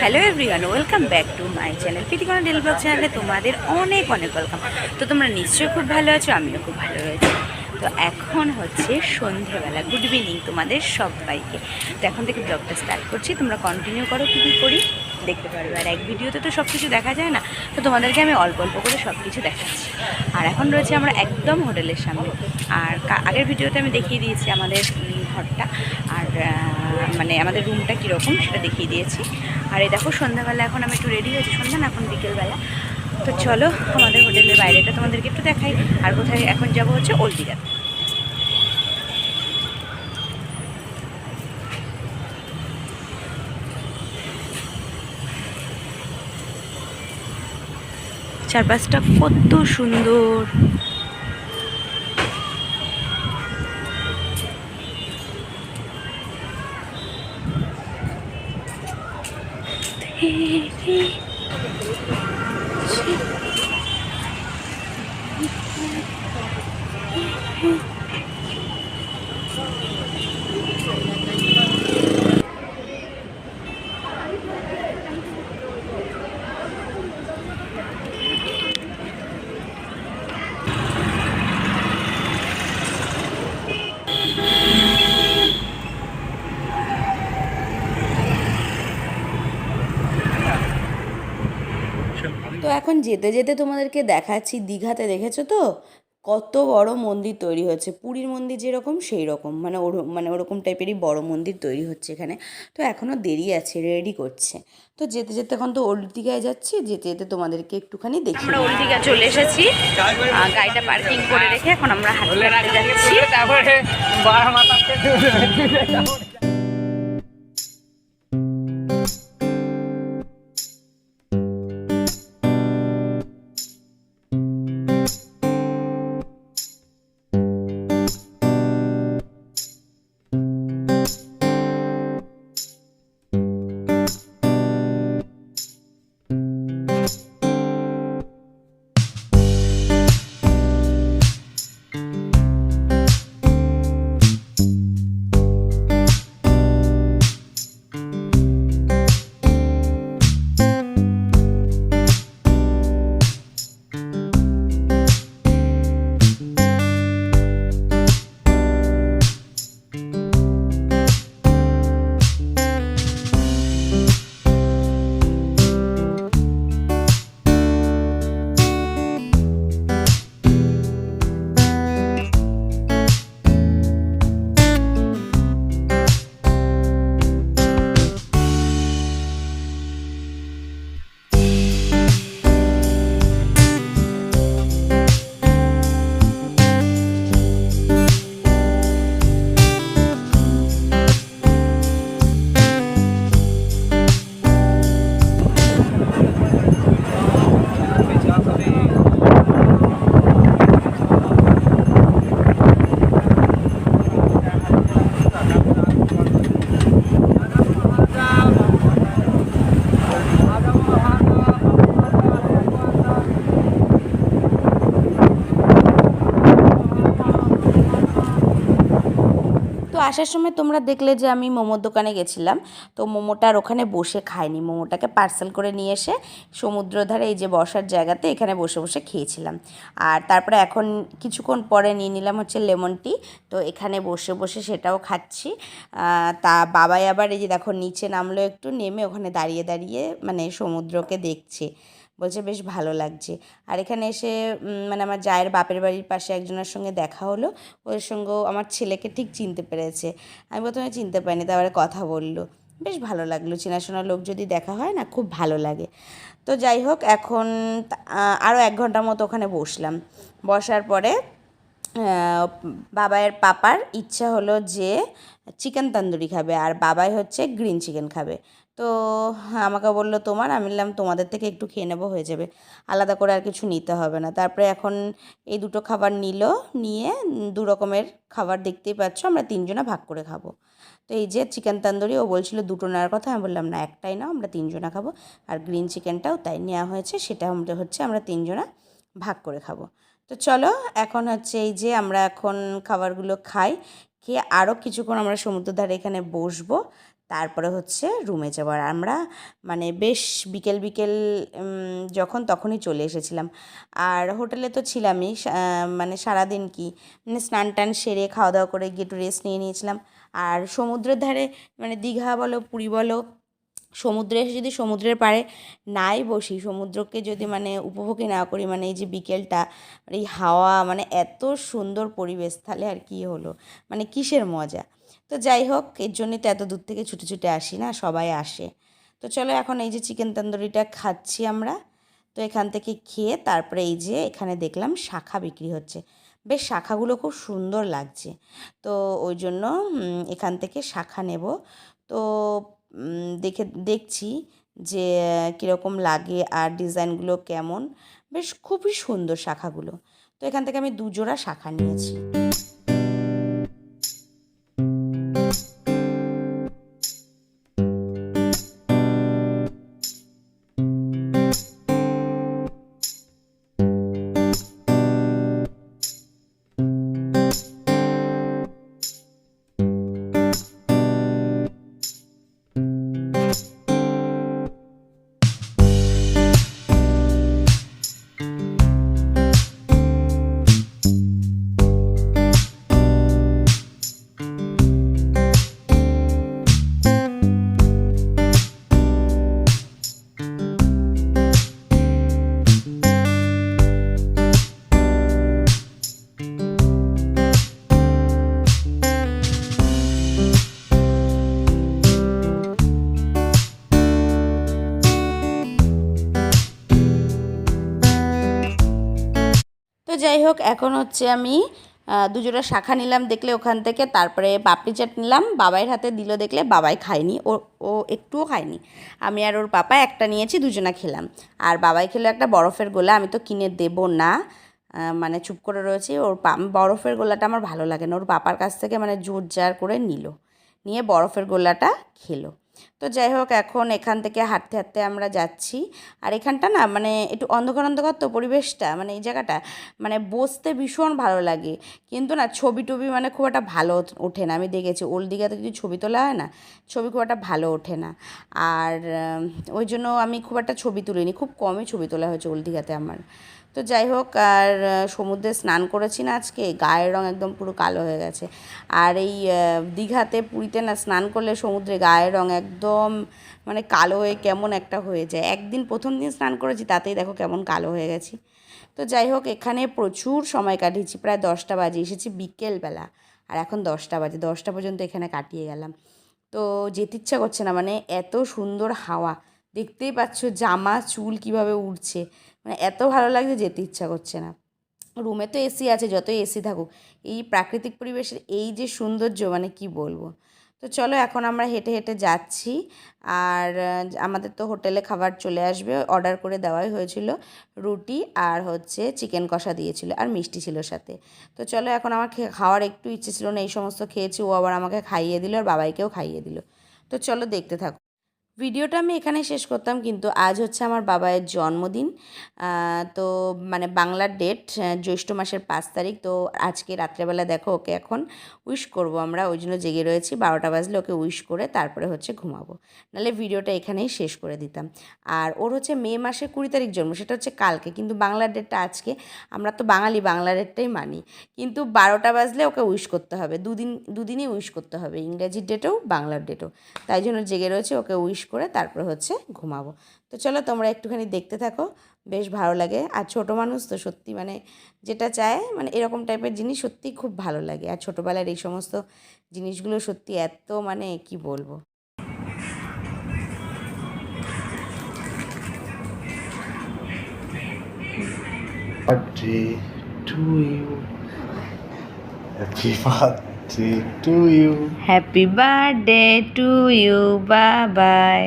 Hello everyone welcome back to my channel Pritikona del blog চ্যানেলে তোমাদের অনেক অনেক ওয়েলকাম তো তোমরা নিশ্চয়ই খুব ভালো আছো, আমিও খুব ভালো রয়েছি তো এখন হচ্ছে সন্ধেবেলা গুড ইভিনিং তোমাদের সবাইকে। তো এখন থেকে ব্লগটা স্টার্ট করছি, তোমরা কন্টিনিউ করো কী করি, দেখতে পারবে। আর এক ভিডিওতে তো সব কিছু দেখা যায় না, তো তোমাদেরকে আমি অল্প অল্প করে সব কিছু দেখাচ্ছি। আর এখন রয়েছে আমরা একদম হোটেলের সামনে। আর আগের ভিডিওতে আমি দেখিয়ে দিয়েছি আমাদের ঘরটা। আর মানে আমাদের রুমটা কীরকম সেটা দেখিয়ে দিয়েছি। আর এই দেখো, সন্ধ্যাবেলা এখন আমি একটু রেডি হয়েছি সন্ধ্যা, না এখন বিকেলবেলা। তো চলো, আমাদের হোটেলের বাইরেটা তোমাদেরকে একটু দেখাই। আর কোথায় এখন যাব হচ্ছে ওল্ড দীঘাতে চারপাশটা কত সুন্দর। baby. তো এখন যেতে যেতে তোমাদেরকে দেখাচ্ছি দীঘাতে দেখেছ তো? কত বড় মন্দির তৈরি হচ্ছে পুরীর মন্দির যেরকম সেই রকম মানে ওর মানে ওরকম টাইপেরই বড় মন্দির তৈরি হচ্ছে এখানে। তো এখনও দেরি আছে রেডি করছে। তো যেতে যেতে এখন তো ওল্ড দীঘায় যাচ্ছি যেতে যেতে তোমাদেরকে একটুখানি দেখি আমরা ওল্ড দীঘা চলে এসেছি। গাড়িটা পার্কিং করে রেখে এখন আমরা হাঁটতে হাঁটতে যাচ্ছি। তারপরে আসার সময় তোমরা দেখলে যে আমি মোমোর দোকানে গেছিলাম। তো মোমোটা আর ওখানে বসে খাইনি। মোমোটাকে পার্সেল করে নিয়ে এসে সমুদ্র ধারে এই যে বসার জায়গাতে এখানে বসে বসে খেয়েছিলাম। আর তারপরে এখন কিছুক্ষণ পরে নিয়ে নিলাম হচ্ছে লেমন টি। তো এখানে বসে বসে সেটাও খাচ্ছি। তা বাবাই আবার এই যে দেখো নিচে নামলো একটু, নেমে ওখানে দাঁড়িয়ে দাঁড়িয়ে মানে সমুদ্রকে দেখছে। বলছে বেশ ভালো লাগছে। আর এখানে এসে মানে আমার জায়ের বাপের বাড়ির পাশে একজনের সঙ্গে দেখা হলো। ওর সঙ্গেও আমার ছেলেকে ঠিক চিনতে পেরেছে। আমি প্রথমে চিনতে পারিনি তারপরে কথা বলল। বেশ ভালো লাগল চেনাশোনা লোক যদি দেখা হয় না খুব ভালো লাগে। তো যাই হোক এখন আরও এক ঘণ্টার মতো ওখানে বসলাম। বসার পরে আহ, বাবাইয়ের পাপার ইচ্ছা হলো যে চিকেন তন্দুরি খাবে। আর বাবাই হচ্ছে গ্রিন চিকেন খাবে। তো আমাকে বলল তোমার, আমি বললাম তোমাদের থেকে একটু খেয়ে নেব, হয়ে যাবে। আলাদা করে আর কিছু নিতে হবে না। তারপরে এখন এই দুটো খাবার নিল, নিয়ে দু রকমের খাবার দেখতেই পাচ্ছ, আমরা তিনজনা ভাগ করে খাব। তো এই যে চিকেন তন্দুরি, ও বলছিল দুটো নেওয়ার কথা, আমি বললাম না, একটাই না আমরা তিনজনা খাব। আর গ্রিন চিকেনটাও তাই নেওয়া হয়েছে, সেটা আমরা হচ্ছে আমরা তিনজনা ভাগ করে খাব। তো চলো, এখন হচ্ছে এই যে আমরা এখন খাবারগুলো খাই, খেয়ে আরও কিছুক্ষণ আমরা সমুদ্র ধারে এখানে বসবো। তারপরে হচ্ছে রুমে যাওয়ার। আমরা মানে বেশ বিকেল বিকেল যখন তখনই চলে এসেছিলাম। আর হোটেলে তো ছিলামই মানে সারাদিন কি মানে স্নান টান সেরে খাওয়া দাওয়া করে গিয়ে একটু রেস্ট নিয়ে নিয়েছিলাম। আর সমুদ্রের ধারে মানে দীঘা বলো, পুরী বলো, সমুদ্রে এসে যদি সমুদ্রের পাড়ে নাই বসি, সমুদ্রকে যদি মানে উপভোগই না করি মানে এই যে বিকেলটা এই হাওয়া মানে এত সুন্দর পরিবেশ, তাহলে আর কি হলো? মানে কিসের মজা? তো যাই হোক, এর জন্যই তো এত দূর থেকে ছুটে ছুটে আসি না, সবাই আসে। তো চলো এখন এই যে চিকেন তন্দুরিটা খাচ্ছি আমরা। তো এখান থেকে খেয়ে তারপরে এই যে এখানে দেখলাম শাখা বিক্রি হচ্ছে। বেশ, শাখাগুলো খুব সুন্দর লাগছে। তো ওই জন্য এখান থেকে শাখা নেব। তো দেখে, দেখছি যে কীরকম লাগে আর ডিজাইনগুলো কেমন। বেশ, খুবই সুন্দর শাখাগুলো। তো এখান থেকে আমি দুজোড়া শাখা নিয়েছি। যাই হোক, এখন হচ্ছে আমি দুজোড়া শাখা নিলাম দেখলে ওখান থেকে, তারপরে পাপড়ি চাট নিলাম, বাবাইয়ের হাতে দিল দেখলে বাবাই খায়নি, ও ও একটুও খায়নি। আমি আর ওর পাপা একটা নিয়েছি দুজনা খেলাম। আর বাবাই খেলো একটা বরফের গোলা, আমি তো কিনে দেবো না মানে চুপ করে রয়েছি, ওর বরফের গোলাটা আমার ভালো লাগে না, ওর পাপার কাছ থেকে মানে জোর জার করে নিল। নিয়ে বরফের গোলাটা খেলো। তো যাই হোক, এখন এখান থেকে হাঁটতে হাঁটতে আমরা যাচ্ছি। আর এখানটা না মানে একটু অন্ধকার অন্ধকার তো পরিবেশটা মানে এই জায়গাটা মানে বসতে ভীষণ ভালো লাগে। কিন্তু না, ছবি টবি মানে খুব একটা ভালো ওঠে না। আমি দেখেছি ওল্ড দীঘাতে যদি ছবি তোলা হয় না, ছবি খুব একটা ভালো ওঠে না। আর ওই জন্য আমি খুব একটা ছবি তুলিনি, খুব কমই ছবি তোলা হয়েছে ওল্ড দীঘাতে আমার। তো যাই হোক, আর সমুদ্রে স্নান করেছি না আজকে, গায়ের রং একদম পুরো কালো হয়ে গেছে। আর এই দীঘাতে পুরীতে না স্নান করলে সমুদ্রে গায়ের রং একদম মানে কালো হয়ে কেমন একটা হয়ে যায়। একদিন প্রথম দিন স্নান করেছি, তাতেই দেখো কেমন কালো হয়ে গেছি। তো যাই হোক, এখানে প্রচুর সময় কাটিয়েছি, প্রায় দশটা বাজে, এসেছি বিকেলবেলা। আর এখন দশটা বাজে, দশটা পর্যন্ত এখানে কাটিয়ে গেলাম। তো যেতে ইচ্ছা করছে না মানে এত সুন্দর হাওয়া, দেখতেই পাচ্ছ জামা, চুল কীভাবে উড়ছে। মানে এত ভালো লাগছে যেতে ইচ্ছা করছে না। রুমে তো এসি আছে, যতই এসি থাকুক। এই প্রাকৃতিক পরিবেশের এই যে সৌন্দর্য মানে কি বলব? তো চলো এখন আমরা হেঁটে হেঁটে যাচ্ছি। আর আমাদের তো হোটেলে খাবার চলে আসবে। অর্ডার করে দেওয়াই হয়েছিল। রুটি আর হচ্ছে চিকেন কষা দিয়েছিল আর মিষ্টি ছিল সাথে। তো চলো এখন আমার খাওয়ার একটু ইচ্ছে ছিল না, এই সমস্ত খেয়েছি। ও আবার আমাকে খাইয়ে দিল আর বাবাইকেও খাইয়ে দিল। তো চলো দেখতে থাকো। ভিডিওটা আমি এখানে শেষ করতাম, কিন্তু আজ হচ্ছে আমার বাবায়ের জন্মদিন। তো মানে বাংলার ডেট জ্যৈষ্ঠ মাসের পাঁচ তারিখ, তো আজকে রাত্রেবেলা দেখো ওকে এখন উইশ করব আমরা। ওই জন্য জেগে রয়েছি, বারোটা বাজলে ওকে উইশ করে তারপরে হচ্ছে ঘুমাবো। নাহলে ভিডিওটা এখানেই শেষ করে দিতাম। আর ওর হচ্ছে মে মাসের কুড়ি তারিখ জন্ম, সেটা হচ্ছে কালকে, কিন্তু বাংলার ডেটটা আজকে, আমরা তো বাঙালি, বাংলা ডেটটাই মানি। কিন্তু বারোটা বাজলে ওকে উইশ করতে হবে, দুদিন, দুদিনই উইশ করতে হবে, ইংরাজির ডেটেও বাংলার ডেটেও তাই জন্য জেগে রয়েছে, ওকে উইশ করে তারপরে হচ্ছে ঘুমাবো। তো চলো তোমরা একটুখানি দেখতে থাকো, বেশ ভালো লাগে। আর ছোটো মানুষ তো সত্যি মানে যেটা চায় মানে এরকম টাইপের জিনিস সত্যি খুব ভালো লাগে। আর ছোটোবেলার এই সমস্ত জিনিসগুলো সত্যি এত মানে কি বলব? To you. Happy birthday to you Babai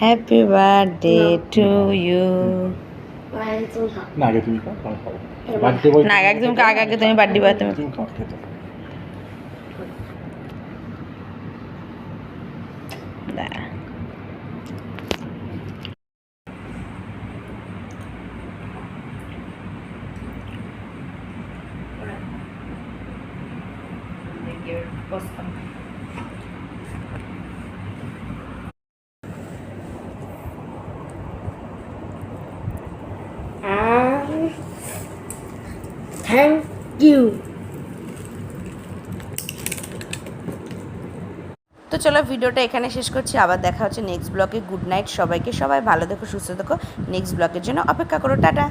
happy birthday to you না আগে তুমি বার্থডে না আগে তুমি আগে আগে তুমি বার্থডে বার্থডে তুমি খাও খেতে দাঁড়া। Thank you. তো চলো ভিডিওটা এখানে শেষ করছি। আবার দেখা হচ্ছে নেক্সট ব্লকে গুড নাইট সবাইকে। সবাই ভালো দেখো, সুস্থ দেখো। নেক্সট ব্লগের জন্য অপেক্ষা করো। টাটা।